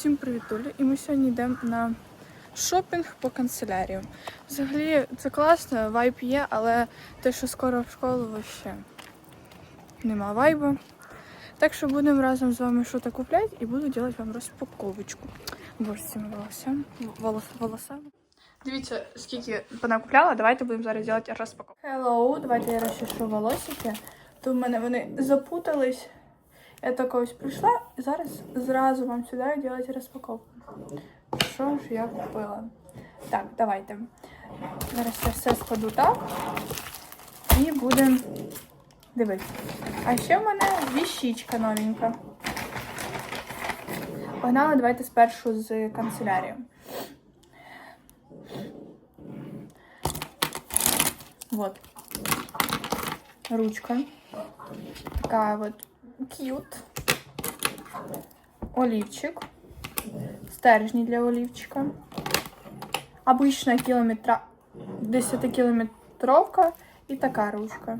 Всім привіт, Оля. І ми сьогодні йдемо на шопінг по канцелярію. Взагалі це класно, вайб є, але те, що скоро в школу, вообще нема вайбу. Так що будемо разом з вами щось купляти і буду робити вам розпаковочку. Боже, з цими волосами. Волос, волосами. Дивіться, скільки понакупляла, давайте будемо зараз робити розпаковку. Hello, давайте я розчешу волосики. То в мене вони запутались. Я так ось прийшла і зараз зразу вам сюди робити розпаковку. Що ж я купила? Так, давайте. Зараз я все складу так. І будемо дивитися. А ще в мене віщичка новенька. Погнали, давайте спершу з канцелярії. Вот. Ручка. Такая вот Кьют. Олівчик. Стержні для олівчика. Обична кілометра 10-кілометровка і така ручка.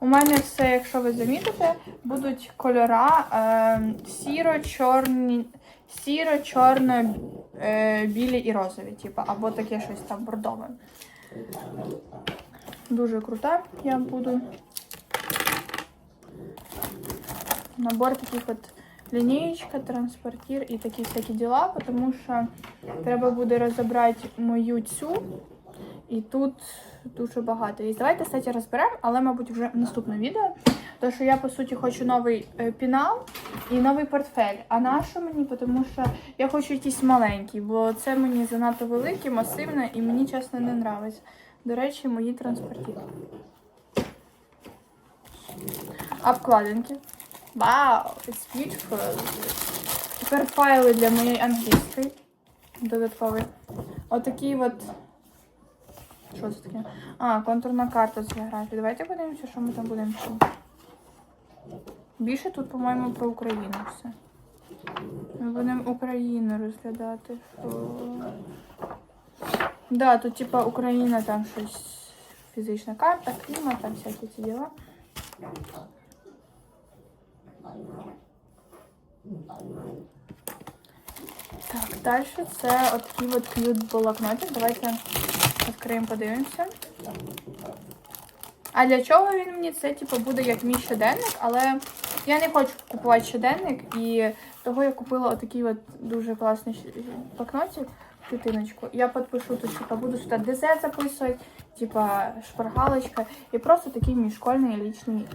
У мене все, якщо ви замітите, будуть кольора е, сіро-чорні, сіро-чорно е, білі і розові, типу, або таке щось там бордове. Дуже крута я буду набор таких от лінійка, транспортір і такі всякі діла, тому що треба буде розібрати мою цю. І тут дуже багато є. Давайте, кстати, розберемо, але, мабуть, вже в наступному відео. Тому що я, по суті, хочу новий е, пінал і новий портфель. А на що мені? Тому що я хочу якийсь маленький, бо це мені занадто велике, масивне і мені, чесно, не подобається. До речі, мої транспортіри. Обкладинки. Вау, it's beautiful. Тепер файли для моєї англійської. Додаткові. Отакий от. Що це таке? А, контурна карта з географії. Давайте подивимося, що ми там будемо вчити. Більше тут, по-моєму, про Україну все. Ми будемо Україну розглядати. Що... Да, тут типа Україна, там щось фізична карта, клімат, там всякі ці діла. Так, далі це от такий от к'ют блокнотик. Давайте відкриємо, подивимося. А для чого він мені? Це типу буде як мій щоденник, але я не хочу купувати щоденник, і того я купила отакий от дуже класний блокнотик, дитиночку. Я підпишу тут, типу, буду сюди ДЗ записувати, типа шпаргалочка, і просто такий мій школьний лічний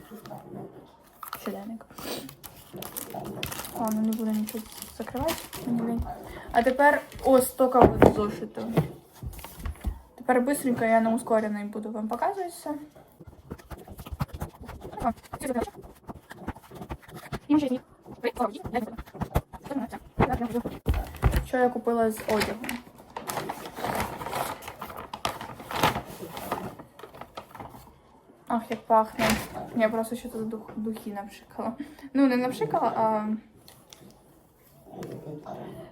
щоденник. Ладно, не буду нічого закривати. А тепер ось тільки от зошиту. Тепер быстренько я на ускореній буду вам показувати все. Що я купила з одягу? Ах, як пахне. Я просто ще тут дух, духи напшикала. Ну, не напшикала, а.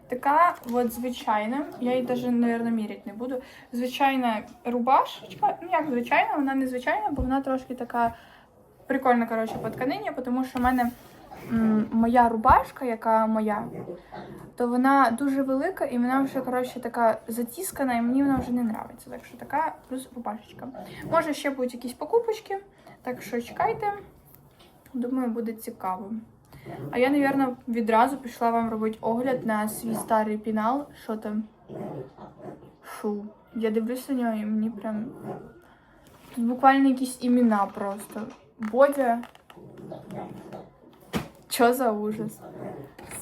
Така от звичайна, я її навіть, мабуть, міряти не буду. Звичайна рубашечка. Ну, як звичайна, вона не звичайна, бо вона трошки така прикольна, коротше, по тканині, тому що в мене моя рубашка, яка моя, то вона дуже велика і вона вже, коротше, така затіскана, і мені вона вже не подобається. Так що така плюс рубашечка. Може, ще будуть якісь покупочки, так що чекайте. Думаю, буде цікаво. А я, напевно, відразу пішла вам робити огляд на свій старий пінал. Що там? Фу. Я дивлюся на нього і мені прям. Тут буквально якісь імена просто. Бодя. Що за ужас?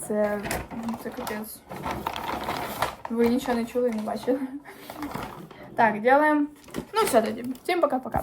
Це. Це капець. Ви нічого не чули і не бачили. Так, делаем. Ну все тоді. Всім пока-пока.